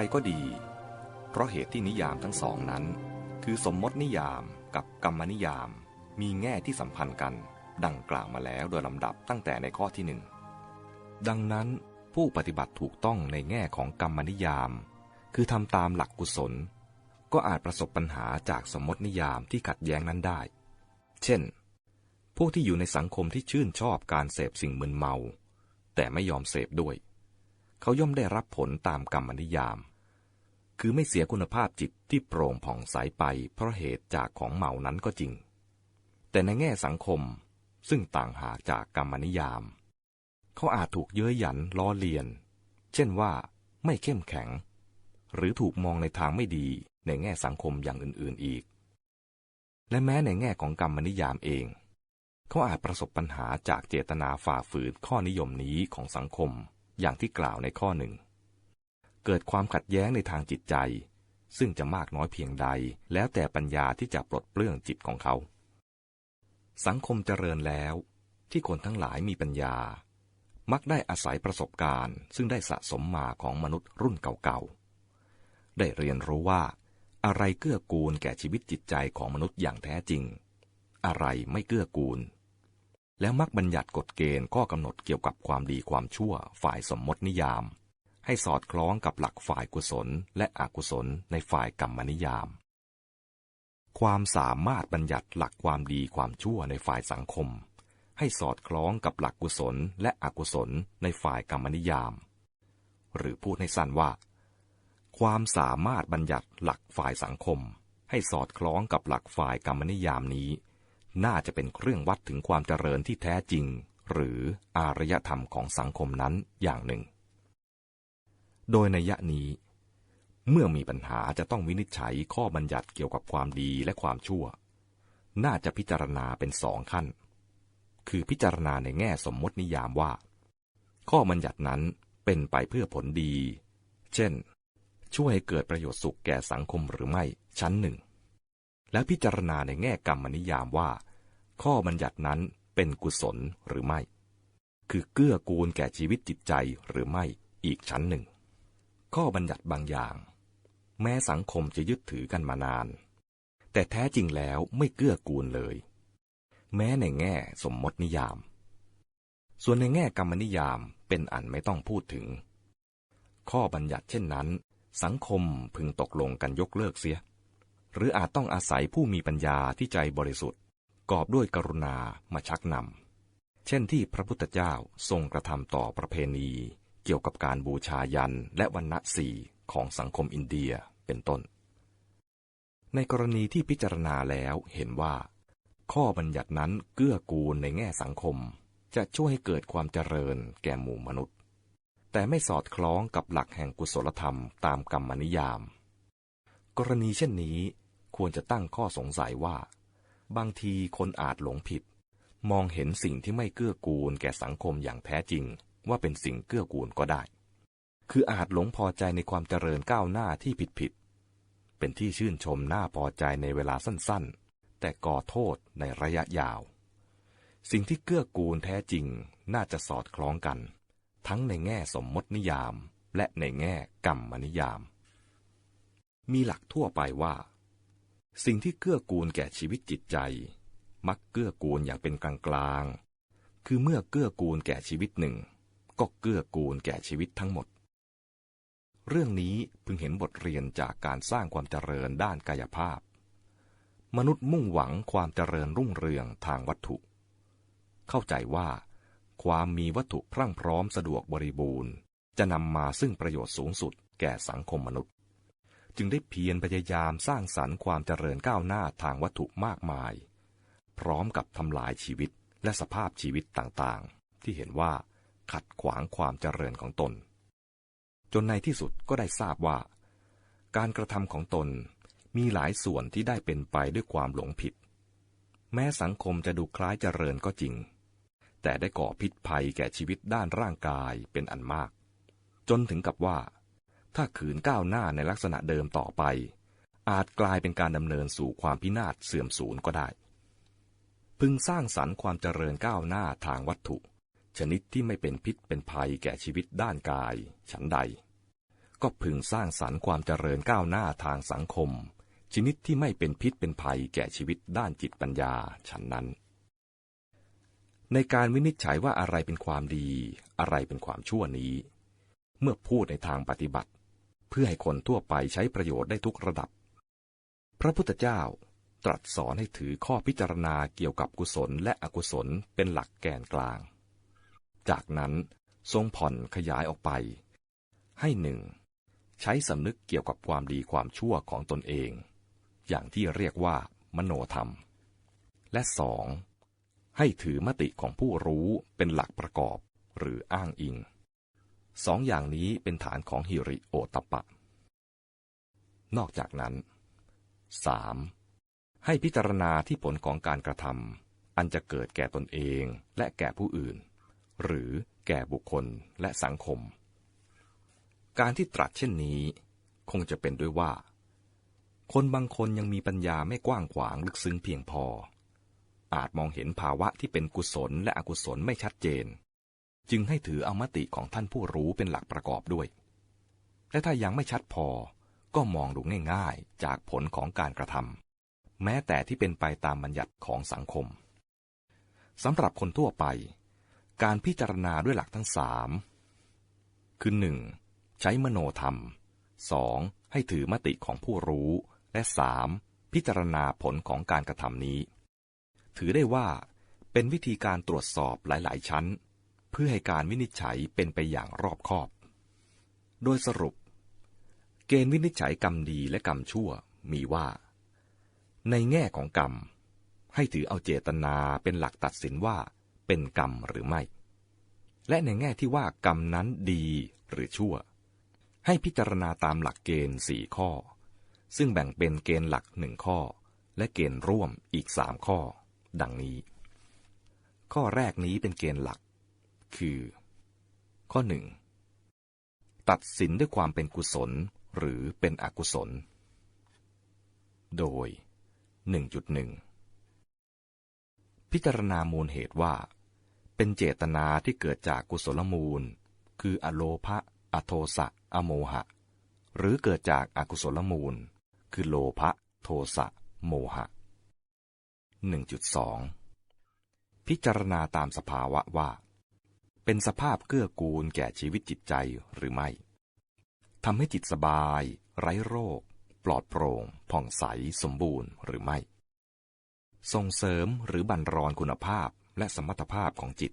ไรก็ดี เพราะเหตุที่นิยามทั้งสองนั้น คือสมมตินิยามกับกรรมนิยาม มีแง่ที่สัมพันธ์กัน ดังกล่าวมาแล้วโดยลำดับตั้งแต่ในข้อที่หนึ่งดังนั้นผู้ปฏิบัติถูกต้องในแง่ของกรรมนิยาม คือทำตามหลักกุศล ก็อาจประสบปัญหาจากสมมตินิยามที่ขัดแย้งนั้นได้ เช่นพวกที่อยู่ในสังคมที่ชื่นชอบการเสพสิ่งมึนเมา แต่ไม่ยอมเสพด้วย เขาย่อมได้รับผลตามกรรมนิยาม คือไม่เสียคุณภาพจิตที่โปร่งผ่องใสไปเพราะเหตุจากของเมานั้นก็จริง แต่ในแง่สังคมซึ่งต่างหากจากกรรมนิยาม เขาอาจถูกเย้ยหยันล้อเลียน เช่นว่าไม่เข้มแข็ง หรือถูกมองในทางไม่ดีในแง่สังคมอย่างอื่นๆอีก และแม้ในแง่ของกรรมนิยามเอง เขาอาจประสบปัญหาจากเจตนาฝ่าฝืนข้อนิยมนี้ของสังคมอย่างที่กล่าวในข้อหนึ่ง เกิดความขัดแย้งในทางจิตใจ ซึ่งจะมากน้อยเพียงใด แล้วแต่ปัญญาที่จะปลดเปลื้องจิตของเขา สังคมเจริญแล้ว ที่คนทั้งหลายมีปัญญา มักได้อาศัยประสบการณ์ ซึ่งได้สะสมมาของมนุษย์รุ่นเก่าๆ ได้เรียนรู้ว่า อะไรเกื้อกูลแก่ชีวิตจิตใจของมนุษย์อย่างแท้จริง อะไรไม่เกื้อกูลแล้วมักบัญญัติกฎเกณฑ์ข้อกำหนดเกี่ยวกับความดีความชั่วฝ่ายสมมตินิยาม ให้สอดคล้องกับหลักฝ่ายกุศลและอกุศลในฝ่ายกรรมนิยาม ความสามารถบัญญัติหลักความดีความชั่วในฝ่ายสังคม ให้สอดคล้องกับหลักกุศลและอกุศลในฝ่ายกรรมนิยาม หรือพูดให้สั้นว่า ความสามารถบัญญัติหลักฝ่ายสังคม ให้สอดคล้องกับหลักฝ่ายกรรมนิยามนี้ น่าจะเป็นเครื่องวัดถึงความเจริญที่แท้จริง หรืออารยธรรมของสังคมนั้นอย่างหนึ่ง โดยในยะนี้ เมื่อมีปัญหาจะต้องวินิจฉัยข้อบัญญัติเกี่ยวกับความดีและความชั่ว น่าจะพิจารณาเป็นสองขั้น คือพิจารณาในแง่สมมตินิยามว่า ข้อบัญญัตินั้นเป็นไปเพื่อผลดี เช่น ช่วยให้เกิดประโยชน์สุขแก่สังคมหรือไม่ชั้นหนึ่ง และพิจารณาในแง่กรรมนิยามว่า ข้อบัญญัตินั้นเป็นกุศลหรือไม่ คือเกื้อกูลแก่ชีวิตจิตใจหรือไม่อีกชั้นหนึ่ง ข้อบัญญัติบางอย่าง แม้สังคมจะยึดถือกันมานาน แต่แท้จริงแล้วไม่เกื้อกูลเลย แม้ในแง่สมมตินิยาม ส่วนในแง่กรรมนิยามเป็นอันไม่ต้องพูดถึง ข้อบัญญัติเช่นนั้น สังคมพึงตกลงกันยกเลิกเสีย หรืออาจต้องอาศัยผู้มีปัญญาที่ใจบริสุทธิ์ กอบด้วยกรุณามาชักนำเช่นที่พระพุทธเจ้าทรงกระทำต่อประเพณี เกี่ยวกับการบูชายันและวันณะสี่ของสังคมอินเดียเป็นต้น ในกรณีที่พิจารณาแล้วเห็นว่า ข้อบัญญัตินั้นเกื้อกูลในแง่สังคม จะช่วยให้เกิดความเจริญแก่หมู่มนุษย์ แต่ไม่สอดคล้องกับหลักแห่งกุศลธรรมตามกรรมนิยาม กรณีเช่นนี้ควรจะตั้งข้อสงสัยว่า บางทีคนอาจหลงผิด มองเห็นสิ่งที่ไม่เกื้อกูลแก่สังคมอย่างแท้จริง ว่าเป็นสิ่งเกื้อกูลก็ได้ คืออาจหลงพอใจในความเจริญก้าวหน้าที่ผิดผิด เป็นที่ชื่นชมน่าพอใจในเวลาสั้นๆ แต่ก่อโทษในระยะยาว สิ่งที่เกื้อกูลแท้จริงน่าจะสอดคล้องกัน ทั้งในแง่สมมตินิยามและในแง่กรรมนิยาม มีหลักทั่วไปว่า สิ่งที่เกื้อกูลแก่ชีวิตจิตใจ มักเกื้อกูลอย่างเป็นกลางๆ คือเมื่อเกื้อกูลแก่ชีวิตหนึ่ง ก็เกื้อกูลแก่ชีวิตทั้งหมด เรื่องนี้พึงเห็นบทเรียนจากการสร้างความเจริญด้านกายภาพ มนุษย์มุ่งหวังความเจริญรุ่งเรืองทางวัตถุ เข้าใจว่า ความมีวัตถุพรั่งพร้อมสะดวกบริบูรณ์ จะนำมาซึ่งประโยชน์สูงสุดแก่สังคมมนุษย์ จึงได้เพียรพยายามสร้างสรรค์ความเจริญก้าวหน้าทางวัตถุมากมาย พร้อมกับทำลายชีวิตและสภาพชีวิตต่างๆ ที่เห็นว่า ขัดขวางความเจริญของตน จนในที่สุดก็ได้ทราบว่า การกระทำของตนมีหลายส่วนที่ได้เป็นไปด้วยความหลงผิด แม้สังคมจะดูคล้ายเจริญก็จริง แต่ได้ก่อพิษภัยแก่ชีวิตด้านร่างกายเป็นอันมาก จนถึงกับว่า ถ้าขืนก้าวหน้าในลักษณะเดิมต่อไป อาจกลายเป็นการดำเนินสู่ความพินาศเสื่อมสูญก็ได้ พึงสร้างสรรค์ความเจริญก้าวหน้าทางวัตถุ ชนิดที่ไม่เป็นพิษเป็นภัยแก่ชีวิตด้านกาย ฉันใด ก็พึงสร้างสรรค์ความเจริญก้าวหน้าทางสังคม ชนิดที่ไม่เป็นพิษเป็นภัยแก่ชีวิตด้านจิตปัญญาฉันนั้น ในการวินิจฉัยว่าอะไรเป็นความดี อะไรเป็นความชั่วนี้ เมื่อพูดในทางปฏิบัติ เพื่อให้คนทั่วไปใช้ประโยชน์ได้ทุกระดับ พระพุทธเจ้าตรัสสอนให้ถือข้อพิจารณาเกี่ยวกับกุศลและอกุศลเป็นหลักแกนกลาง จากนั้นทรงผ่อนขยายออกไป ให้หนึ่งใช้สำนึกเกี่ยวกับความดีความชั่วของตนเอง อย่างที่เรียกว่ามโนธรรม และสองให้ถือมติของผู้รู้เป็นหลักประกอบหรืออ้างอิง สองอย่างนี้เป็นฐานของฮิริโอตปะ นอกจากนั้น 3. ให้พิจารณาที่ผลของการกระทำอันจะเกิดแก่ตนเองและแก่ผู้อื่น หรือแก่บุคคลและสังคม การที่ตรัสเช่นนี้ คงจะเป็นด้วยว่า คนบางคนยังมีปัญญาไม่กว้างขวางลึกซึ้งเพียงพอ อาจมองเห็นภาวะที่เป็นกุศลและอกุศลไม่ชัดเจน จึงให้ถืออมติของท่านผู้รู้เป็นหลักประกอบด้วย และถ้ายังไม่ชัดพอก็มองดูง่ายๆ จากผลของการกระทำแม้แต่ที่เป็นไปตามบัญญัติของสังคมสำหรับคนทั่วไป การพิจารณาด้วยหลักทั้งสามคือหนึ่งใช้มโนธรรมสองให้ถือมติของผู้รู้ และสามพิจารณาผลของการกระทำนี้ ถือได้ว่า เป็นวิธีการตรวจสอบหลาย ๆ ชั้น เพื่อให้การวินิจฉัยเป็นไปอย่างรอบคอบ โดยสรุป เกณฑ์วินิจฉัยกรรมดีและกรรมชั่วมีว่า ในแง่ของกรรม ให้ถือเอาเจตนาเป็นหลักตัดสินว่า เป็นกรรมหรือไม่ และในแง่ที่ว่ากรรมนั้นดีหรือชั่ว ให้พิจารณาตามหลักเกณฑ์สี่ข้อ ซึ่งแบ่งเป็นเกณฑ์หลักหนึ่งข้อ และเกณฑ์ร่วมอีกสามข้อ ดังนี้ ข้อแรกนี้เป็นเกณฑ์หลัก คือ ข้อหนึ่งตัดสินด้วยความเป็นกุศลหรือเป็นอกุศล โดย 1.1 พิจารณามูลเหตุว่า เป็นเจตนาที่เกิดจากกุศลมูล คืออโลภะ อโทสะ อโมหะ หรือเกิดจากอากุศลมูล คือโลภะ โทสะ โมหะ 1.2 พิจารณาตามสภาวะว่า เป็นสภาพเกื้อกูลแก่ชีวิตจิตใจหรือไม่ทำให้จิตสบาย ไร้โรค ปลอดโปร่ง ผ่องใส สมบูรณ์หรือไม่ ส่งเสริมหรือบันรอนคุณภาพ และสมรรถภาพของจิต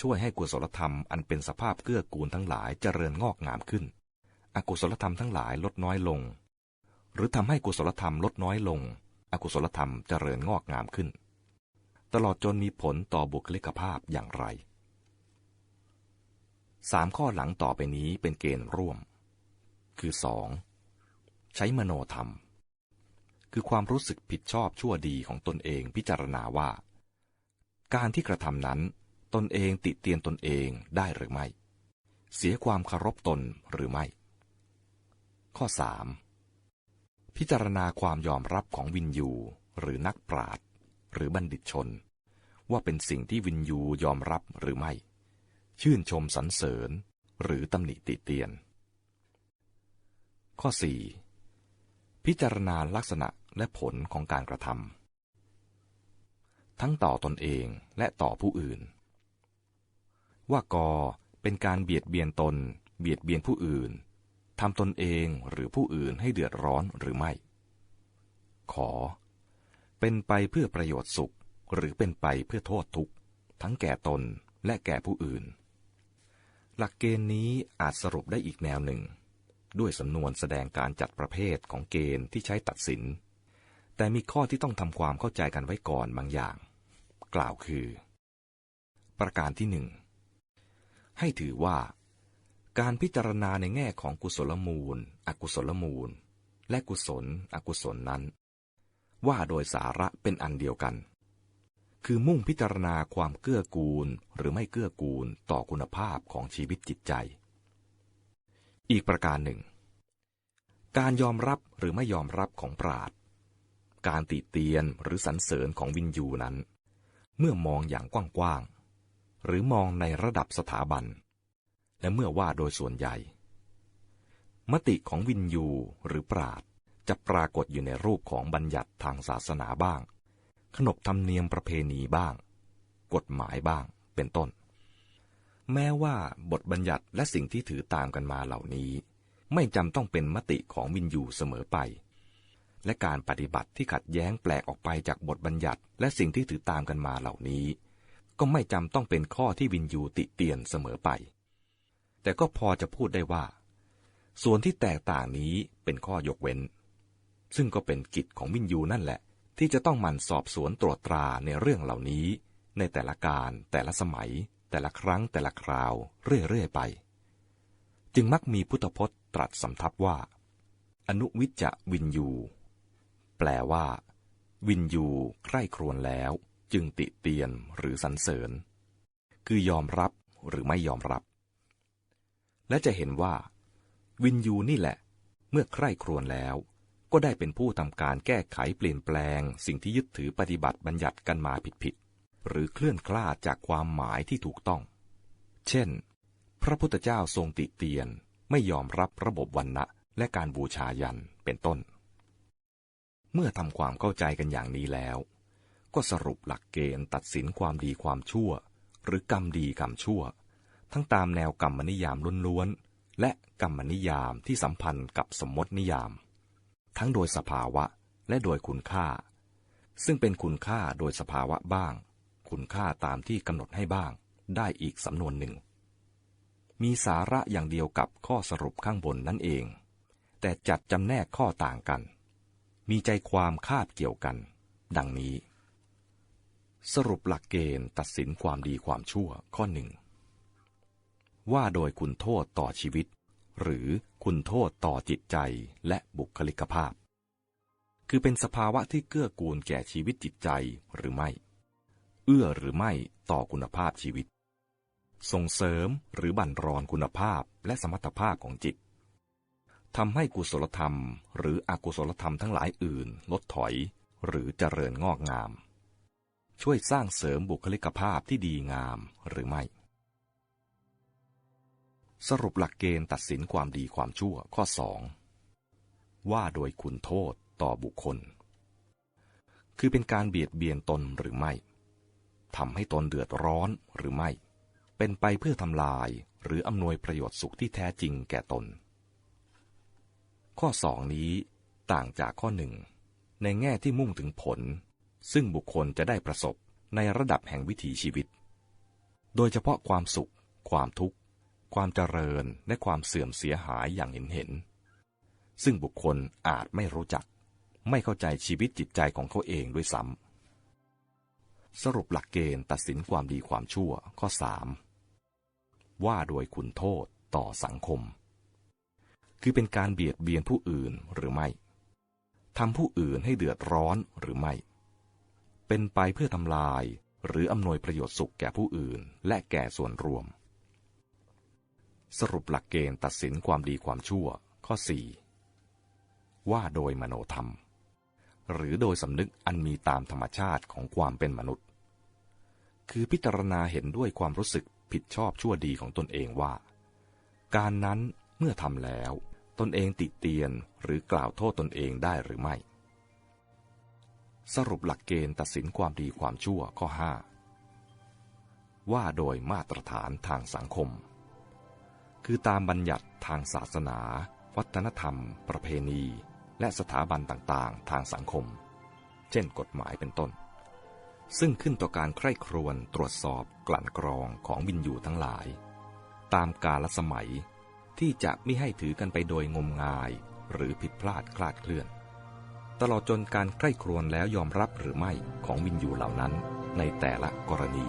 ช่วยให้กุศลธรรมอันเป็นสภาพเกื้อกูลทั้งหลายเจริญงอกงามขึ้น อกุศลธรรมทั้งหลายลดน้อยลง หรือทำให้กุศลธรรมลดน้อยลง อกุศลธรรมเจริญงอกงามขึ้น ตลอดจนมีผลต่อบุคลิกภาพอย่างไรสามข้อหลังต่อไปนี้เป็นเกณฑ์ร่วม คือสองใช้มโนธรรม คือความรู้สึกผิดชอบชั่วดีของตนเองพิจารณาว่า การที่กระทำนั้น ตนเองติเตียนตนเองได้หรือไม่ เสียความเคารพตนหรือไม่ ข้อ 3. พิจารณาความยอมรับของวินยูหรือนักปราชญ์หรือบัณฑิตชน ว่าเป็นสิ่งที่วินยูยอมรับหรือไม่ ชื่นชมสรรเสริญหรือตำหนิติเตียน ข้อ 4. พิจารณาลักษณะและผลของการกระทำ ทั้งต่อตนเองและต่อผู้อื่น ว่ากอเป็นการเบียดเบียนตน เบียดเบียนผู้อื่นทำตนเองหรือผู้อื่นให้เดือดร้อนหรือไม่ ขอ เป็นไปเพื่อประโยชน์สุขหรือเป็นไปเพื่อโทษทุกข์ ทั้งแก่ตนและแก่ผู้อื่น หลักเกณฑ์นี้อาจสรุปได้อีกแนวหนึ่ง ด้วยสำนวนแสดงการจัดประเภทของเกณฑ์ที่ใช้ตัดสิน แต่มีข้อที่ต้องทำความเข้าใจกันไว้ก่อนบางอย่าง กล่าวคือ ประการที่หนึ่งให้ถือว่า การพิจารณาในแง่ของกุศลมูล อกุศลมูล และกุศล อกุศลนั้น ว่าโดยสาระเป็นอันเดียวกัน คือมุ่งพิจารณาความเกื้อกูลหรือไม่เกื้อกูลต่อคุณภาพของชีวิตจิตใจ อีกประการหนึ่ง การยอมรับหรือไม่ยอมรับของปราดการติเตียนหรือสรรเสริญของวินยูนั้น เมื่อมองอย่างกว้างๆ หรือมองในระดับสถาบัน และเมื่อว่าโดยส่วนใหญ่ มติของวินยูหรือปราดจะปรากฏอยู่ในรูปของบัญญัติทางศาสนาบ้าง ขนบธรรมเนียมประเพณีบ้าง กฎหมายบ้าง เป็นต้น แม้ว่าบทบัญญัติและสิ่งที่ถือตามกันมาเหล่านี้ ไม่จำต้องเป็นมติของวินยูเสมอไป และการปฏิบัติที่ขัดแย้งแปลกออกไปจากบทบัญญัติ และสิ่งที่ถือตามกันมาเหล่านี้ ก็ไม่จำต้องเป็นข้อที่วินยูติเตียนเสมอไป แต่ก็พอจะพูดได้ว่า ส่วนที่แตกต่างนี้เป็นข้อยกเว้น ซึ่งก็เป็นกิจของวินยูนั่นแหละ ที่จะต้องมันสอบสวนตรวจตราในเรื่องเหล่านี้ ในแต่ละการแต่ละสมัย แต่ละครั้งแต่ละคราว เรื่อยๆไป จึงมักมีพุทธพจน์ตรัสสำทับว่า อนุวิจจะวินยู ลว่า วินยูใคร่ครวญแล้ว จึงติเตียนหรือสรรเสริญ คือยอมรับหรือไม่ยอมรับ และจะเห็นว่า วินยูนี่แหละ เมื่อใคร่ครวญแล้ว ก็ได้เป็นผู้ทำการแก้ไขเปลี่ยนแปลง สิ่งที่ยึดถือปฏิบัติบัญญัติกันมาผิดๆหรือเคลื่อนคลาดจากความหมายที่ถูกต้อง เช่น พระพุทธเจ้าทรงติเตียนไม่ยอมรับระบบวันณะและการบูชายันเป็นต้น เมื่อทำความเข้าใจกันอย่างนี้แล้ว ก็สรุปหลักเกณฑ์ตัดสินความดีความชั่ว หรือกรรมดีกรรมชั่ว ทั้งตามแนวกรรมนิยามล้วนๆและกรรมนิยามที่สัมพันธ์กับสมมตินิยาม ทั้งโดยสภาวะและโดยคุณค่า ซึ่งเป็นคุณค่าโดยสภาวะบ้าง คุณค่าตามที่กำหนดให้บ้าง ได้อีกสำนวนหนึ่ง มีสาระอย่างเดียวกับข้อสรุปข้างบนนั่นเอง แต่จัดจำแนกข้อต่างกัน มีใจความคาดเกี่ยวกัน ดังนี้ สรุปหลักเกณฑ์ตัดสินความดีความชั่วข้อหนึ่งว่าโดยคุณโทษต่อชีวิต หรือคุณโทษต่อจิตใจและบุคลิกภาพ คือเป็นสภาวะที่เกื้อกูลแก่ชีวิตจิตใจหรือไม่ เอื้อหรือไม่ต่อคุณภาพชีวิต ส่งเสริมหรือบั่นรอนคุณภาพและสมรรถภาพของจิต ทำให้กุศลธรรม หรืออกุศลธรรมทั้งหลายอื่น ลดถอย หรือเจริญงอกงาม ช่วยสร้างเสริมบุคลิกภาพที่ดีงามหรือไม่ สรุปหลักเกณฑ์ตัดสินความดีความชั่วข้อสองว่าโดยคุณโทษต่อบุคคล คือเป็นการเบียดเบียนตนหรือไม่ทำให้ตนเดือดร้อนหรือไม่ เป็นไปเพื่อทำลายหรืออำนวยประโยชน์สุขที่แท้จริงแก่ตน ข้อสองนี้ต่างจากข้อหนึ่งในแง่ที่มุ่งถึงผล ซึ่งบุคคลจะได้ประสบในระดับแห่งวิถีชีวิต โดยเฉพาะความสุข ความทุกข์ ความเจริญและความเสื่อมเสียหายอย่างเห็นเห็น ซึ่งบุคคลอาจไม่รู้จัก ไม่เข้าใจชีวิตจิตใจของเขาเองด้วยซ้ำสรุปหลักเกณฑ์ตัดสินความดีความชั่วข้อสามว่าโดยคุณโทษต่อสังคม คือเป็นการเบียดเบียนผู้อื่นหรือไม่ทำผู้อื่นให้เดือดร้อนหรือไม่ เป็นไปเพื่อทำลาย หรืออำนวยประโยชน์สุขแก่ผู้อื่น และแก่ส่วนรวม สรุปหลักเกณฑ์ตัดสินความดีความชั่ว ข้อ 4 ว่าโดยมโนธรรม หรือโดยสำนึกอันมีตามธรรมชาติของความเป็นมนุษย์ คือพิจารณาเห็นด้วยความรู้สึกผิดชอบชั่วดีของตนเองว่า การนั้นเมื่อทำแล้ว ตนเองติเตียนหรือกล่าวโทษตนเองได้หรือไม่ สรุปหลักเกณฑ์ตัดสินความดีความชั่วข้อ 5 ว่าโดยมาตรฐานทางสังคม คือตามบัญญัติทางศาสนา วัฒนธรรม ประเพณี และสถาบันต่างๆ ทางสังคม เช่นกฎหมายเป็นต้น ซึ่งขึ้นต่อการใคร่ครวญตรวจสอบกลั่นกรองของวินยูทั้งหลาย ตามกาลสมัย ที่จะไม่ให้ถือกันไปโดยงมงาย หรือผิดพลาดคลาดเคลื่อน ตลอดจนการใกล้ครวญแล้วยอมรับหรือไม่ของวินยูเหล่านั้นในแต่ละกรณี